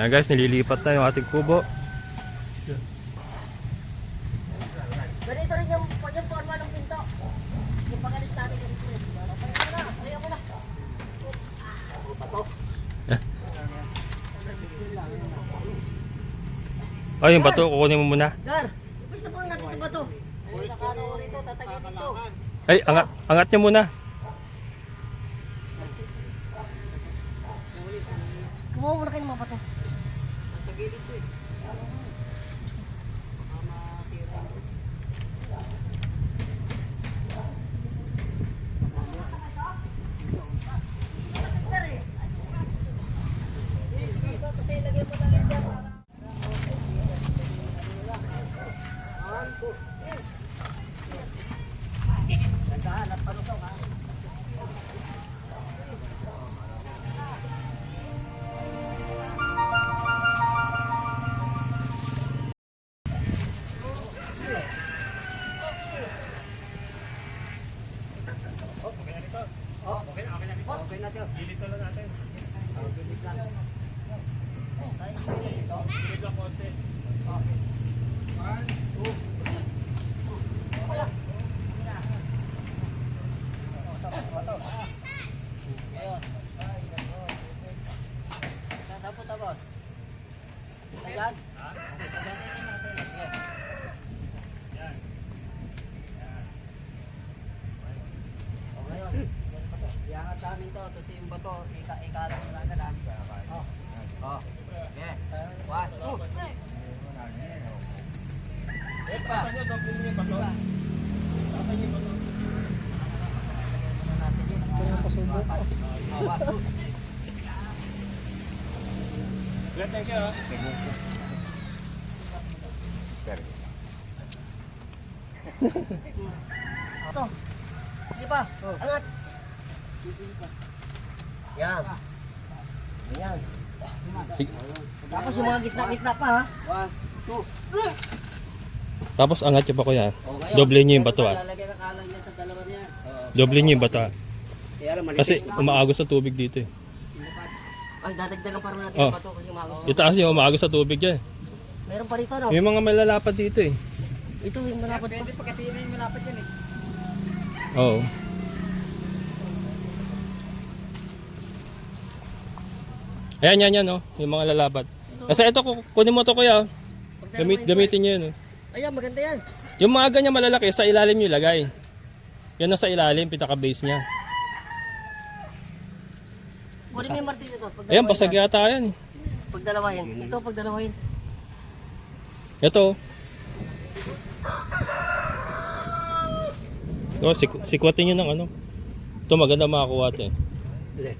Ayan guys, nililipat na yung ating kubo. Ganito rin yung, yung forma ng pinto. Yung pag-alis natin yung split. Kaya mo na, mo na. Ay, yung bato, kukunin mo muna. Gar, pwede po natin ito ba to? Ay, nakano rito, tatagin dito. Ay, angat, angat nyo muna. Kumuha muna kayo ng mga bato. Tapos. Ayan. Iangat sa amin to, tapos yung bato, ika ikalang nyo lang na lang. Oh. Oh. Okay. One, two, three. Epa. Ito. Di ba? Angat. Yan. Yan. Sige. Tapos yung mga gitna-gitna pa ha. One, two. Tapos angat nyo pa kuya. Ngayon, Doble nyo yung bato ah. Lalagyan ng kalan niya sa dalawa niya. Doble nyo yung bato ah. Kasi umaagos sa tubig dito eh. Ay, dadagdagan pa rin natin Oh. yung bato kasi umagaw. Ito kasi umaagos sa tubig yan. Meron pa rito, no? May mga malalapad dito eh. Ito yung malapad pa. Pwede pagkatiin yung malapad yan eh. Oo. Ayan, yan, yan, no? Yung mga lalapad. Kasi ito, ku- kunin mo to kuya. Gamit, gamitin nyo yun. oh. Ayan, maganda yan. Yung mga ganyan malalaki, sa ilalim nyo ilagay. Yan ang sa ilalim, pinaka-base niya. Mo yung martilyo to. Pag Ayan, basag yata yan. eh. Pagdalawahin. Ito, pagdalawahin. Ito. Oh, sik sikwatin nyo ng ano. Ito maganda makakuha ito eh.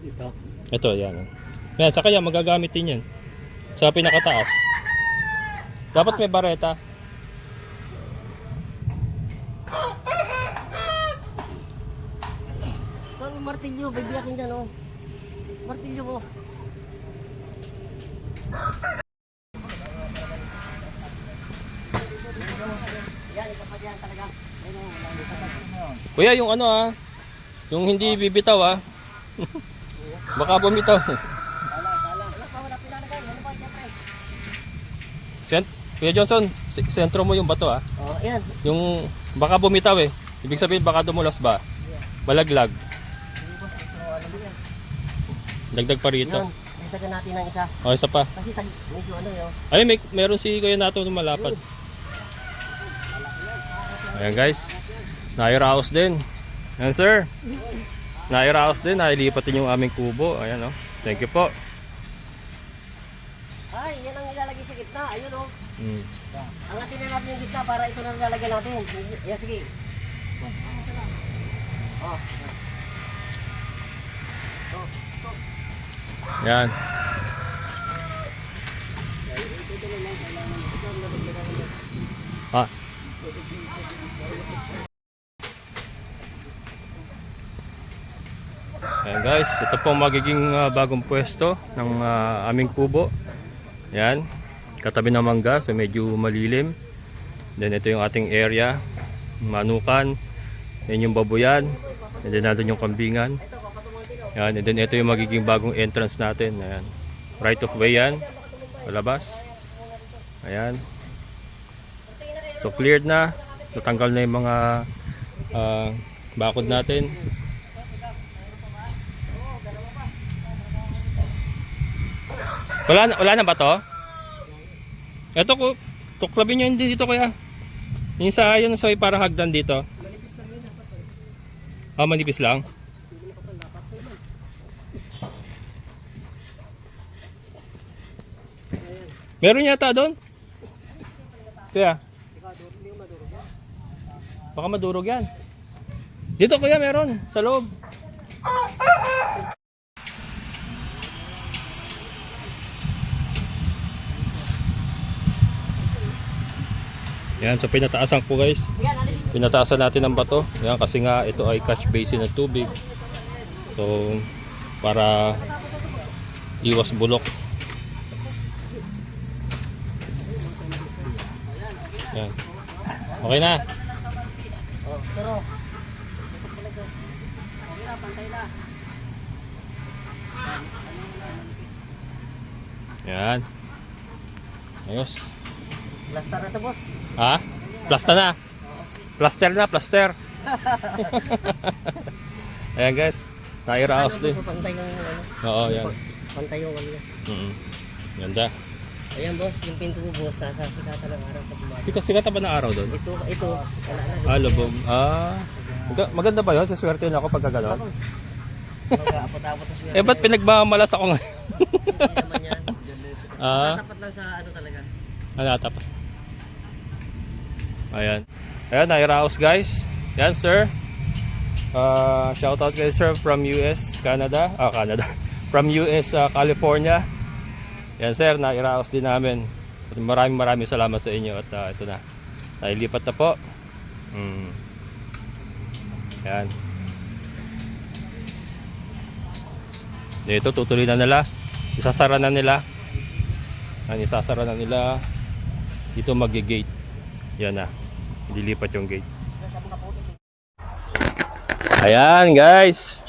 Ito. Ito, yan. oh. Yan, sa kaya magagamit din yan. Sa pinakataas. Dapat may bareta. Ito yung martilyo. Bibiyakin dyan, oh. Martilyo. Yan, kapatid. Kuya, yung ano ah. Yung hindi bibitaw ah. Baka bumitaw. Sent Kuya Johnson, sentro mo yung bato ah. Oh, ayan. Yung baka bumitaw eh. Ibig sabihin baka dumulas ba? Balaglag. Hindi ba? Ito, ano ba yan? Dagdag pa rito. Yan. Dagdagan natin ng isa. O, isa pa. Kasi tag, medyo ano yun. Ay, may, meron si Kuya Nato na malapad. Ayan guys. Nairaos din. Ayan sir. Nairaos din. Nailipat din yung aming kubo. Ayan oh. Thank you po. Ay, yan ang ilalagay sa gitna. Ayun oh. Mm. Angatin na natin yung gitna para ito na nilalagay natin. Yan, sige. Oh. Oh, Yan. Ah. Ayan guys, ito po magiging ah, bagong pwesto ng ah, aming kubo. Yan, katabi ng mangga, so medyo malilim. Then ito yung ating area, manukan. Yan yung babuyan. And then nandun yung kambingan. Yan, and then ito yung magiging bagong entrance natin. Ayan. Right of way yan. palabas. Ayan. So cleared na. Natanggal na yung mga ah, bakod natin. Wala na, wala na ba to? Ito ko, tuklabin nyo hindi dito kuya. Yung sa yun sa parang hagdan dito. Ah, manipis lang. Meron yata doon. Kuya. Baka madurog yan. Dito kuya meron. Sa loob. Yan, so pinataasan ko guys. Pinataasan natin ng bato. Yan, kasi nga ito ay catch basin ng tubig. So, para iwas bulok. Yan. Okay na. Oh, na. Yan. Ayos. Plaster na to, boss. Ha? Plaster na. Plaster na, plaster. Ayan guys. Nairaos Ano, din. pantay yung ano. Oo, yan. Pantay yung ano. Mm Ganda. Ayan, boss, yung pinto ko, boss, nasa sikatan ng araw pag umaga. Sikat sikat ba ng araw doon? Ito, ito, wala na. Ah, lubog. Ah. Maga- Maganda ba yun? Sa swerte na ako pagka gano'n? Mag-apot-apot na siya. Eh, ba't pinagmamalas ako ngayon? Hindi naman yan. ah, Tapat lang sa ano talaga. ano tapos? Ayan. Ayan, nairaos guys. Yan, sir. Uh, shout out kay sir from US, Canada. Ah, Canada. From US, ah, California. Yan, sir. Nairaos din namin. At Maraming maraming salamat sa inyo. At ah, ito na. Nailipat na po. Mm. Yan. Dito, tutuloy na nila. Isasara na nila. Yan, isasara na nila. Dito mag-gate. Yan na. Dilipat yung gate. Ayan guys.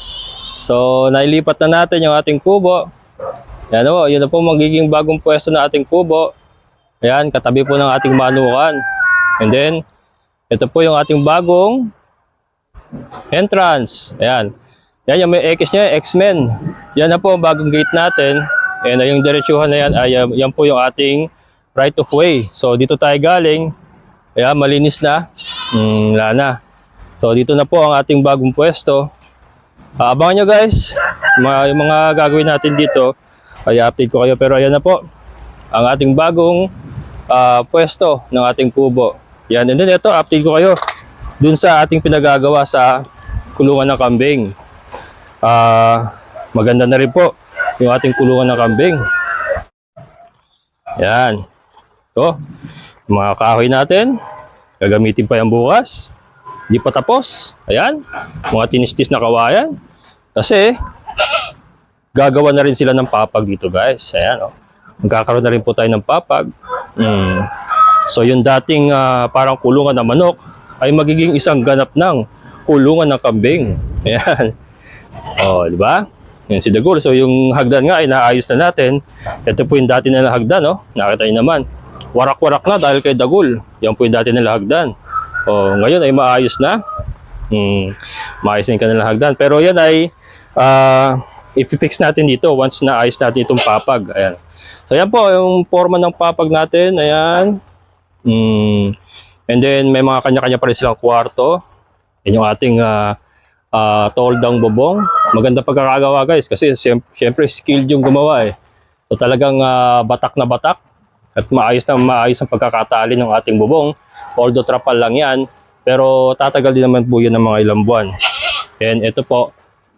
So nailipat na natin yung ating kubo. Yan o, yun na po magiging bagong pwesto na ating kubo. Ayan, katabi po ng ating manukan. And then, ito po yung ating bagong entrance. Ayan. Yan yung may X niya, X-Men. Yan na po ang bagong gate natin. And uh, yung diretsuhan na yan, ay, uh, yan po yung ating right of way. So dito tayo galing. Ayan, malinis na. Hmm, wala na. So dito na po ang ating bagong pwesto. Ah, abangan nyo guys. Mga, yung mga gagawin natin dito. Ay update ko kayo. Pero ayan na po. Ang ating bagong ah, pwesto ng ating kubo. Yan. And then ito, update ko kayo. Dun sa ating pinagagawa sa kulungan ng kambing. Ah, maganda na rin po yung ating kulungan ng kambing. Yan. Ito, mga kahoy natin. Gagamitin pa yan bukas. Hindi pa tapos. Ayan. Mga tinistis na kawayan. Kasi, gagawa na rin sila ng papag dito guys. Ayan o. Magkakaroon na rin po tayo ng papag. Mm. So, yung dating ah, parang kulungan ng manok ay magiging isang ganap ng kulungan ng kambing. Ayan. O, di ba? Yan si Dagol. So, yung hagdan nga ay naayos na natin. Ito po yung dati nila hagdan, no? Nakita niyo naman. Warak-warak na dahil kay Dagol. Yan po yung dati nila hagdan. O, ngayon ay maayos na. Hmm, maayos na yung kanilang hagdan. Pero yan ay ah i-fix natin dito once na ayos natin itong papag. Ayan. So, yan po yung forma ng papag natin. Ayan. Hmm. And then, may mga kanya-kanya pa rin silang kwarto. Yan yung ating ah ah, toldang bubong. Maganda pagkakagawa guys kasi siyem- siyempre skilled yung gumawa eh. So talagang ah, batak na batak at maayos na maayos ang pagkakatali ng ating bubong. Although trapal lang yan, pero tatagal din naman po yun ng mga ilang buwan. And ito po,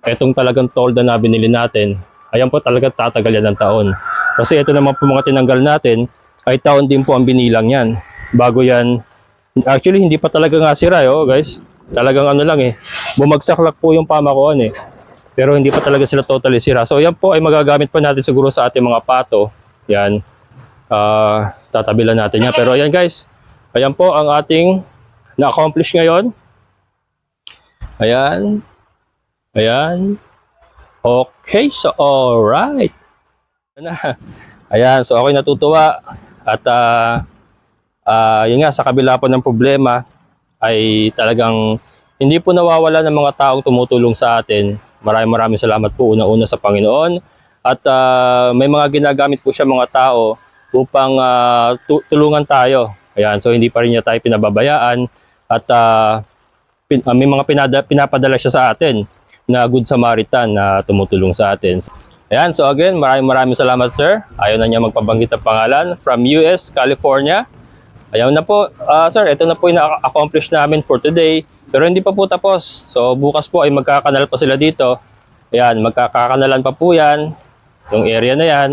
itong talagang tolda na binili natin, ayan po talaga tatagal yan ng taon. Kasi ito naman po mga tinanggal natin, ay taon din po ang binilang yan. Bago yan, actually hindi pa talaga nga sira eh, oh, guys. Talagang ano lang eh, bumagsak lang po yung pamakuan eh. Pero hindi pa talaga sila totally sira. So yan po ay magagamit pa natin siguro sa ating mga pato. Yan. Ah, tatabilan natin yan. Pero ayan guys, ayan po ang ating na-accomplish ngayon. Ayan. Ayan. Okay, so alright. Na. Ayan, so ako'y natutuwa at ah ah, yun nga, sa kabila po ng problema ay talagang hindi po nawawala ng mga taong tumutulong sa atin. Maraming maraming salamat po una-una sa Panginoon at ah, may mga ginagamit po siya mga tao upang tu- tulungan tayo. Ayan, so hindi pa rin niya tayo pinababayaan at ah, pin- ah, may mga pinada- pinapadala siya sa atin na Good Samaritan na tumutulong sa atin. Ayan, so again, maraming maraming salamat sir. Ayaw na niya magpabanggit ng pangalan from US, California. Ayaw na po, Ah, sir, ito na po yung na-accomplish namin for today. Pero hindi pa po tapos. So bukas po ay magkakanal pa sila dito. Ayan, magkakakanalan pa po yan, yung area na yan,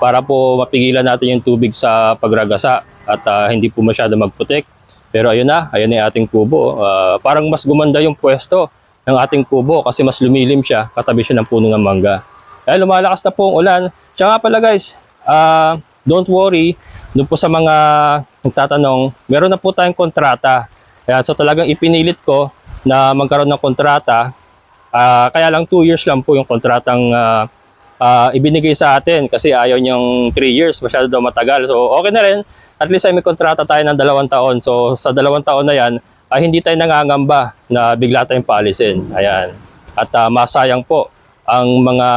para po mapigilan natin yung tubig sa pagragasa at ah, hindi po masyado magputik. Pero ayun na, ayun na ating kubo. Ah, parang mas gumanda yung pwesto ng ating kubo kasi mas lumilim siya, katabi siya ng puno ng mangga. Ay, lumalakas na po ang ulan. Siya nga pala guys, ah, don't worry, doon po sa mga nagtatanong, meron na po tayong kontrata. Ayan, so talagang ipinilit ko na magkaroon ng kontrata. Ah, kaya lang 2 years lang po yung kontratang ah, ah, ibinigay sa atin kasi ayaw niyang 3 years, masyado daw matagal. So okay na rin, at least ay may kontrata tayo ng dalawang taon. So sa dalawang taon na yan, ay hindi tayo nangangamba na bigla tayong paalisin. Ayan. At ah, masayang po ang mga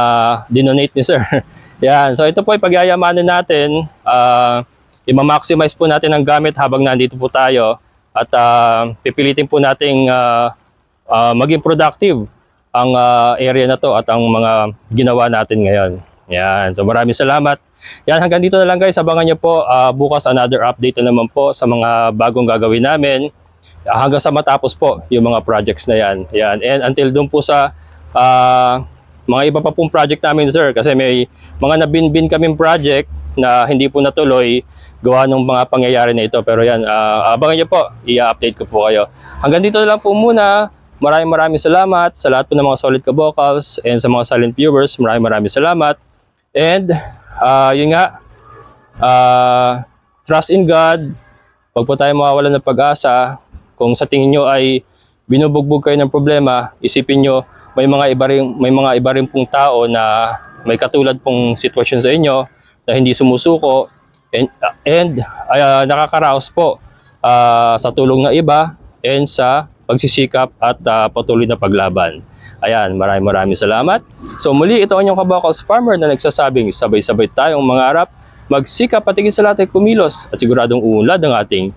dinonate ni sir. Yan. So ito po ay pagyayamanin natin. ah i-maximize po natin ang gamit habang nandito po tayo at ah, pipilitin po nating ah, ah, maging productive ang ah, area na to at ang mga ginawa natin ngayon. Yan. So maraming salamat. Yan, hanggang dito na lang guys. Abangan nyo po ah, bukas another update na naman po sa mga bagong gagawin namin. Hanggang sa matapos po yung mga projects na yan. Yan. And until doon po sa ah, mga iba pa pong project namin sir kasi may mga nabinbin kaming project na hindi po natuloy gawa ng mga pangyayari na ito. Pero yan, ah, abangan nyo po. I-update ko po kayo. Hanggang dito lang po muna. Maraming maraming salamat sa lahat po ng mga solid ka-vocals and sa mga silent viewers. Maraming maraming salamat. And, ah, yun nga, ah, trust in God. Huwag po tayo mawawalan ng pag-asa. Kung sa tingin nyo ay binubugbog kayo ng problema, isipin nyo may mga iba rin, may mga iba rin pong tao na may katulad pong sitwasyon sa inyo na hindi sumusuko and, and ah, nakakaraos po ah, sa tulong ng iba and sa pagsisikap at ah, patuloy na paglaban. Ayan, maraming maraming salamat. So muli, ito ang inyong kabakals farmer na nagsasabing sabay-sabay tayong mangarap, magsikap patigin sa lahat ay kumilos at siguradong uunlad ang ating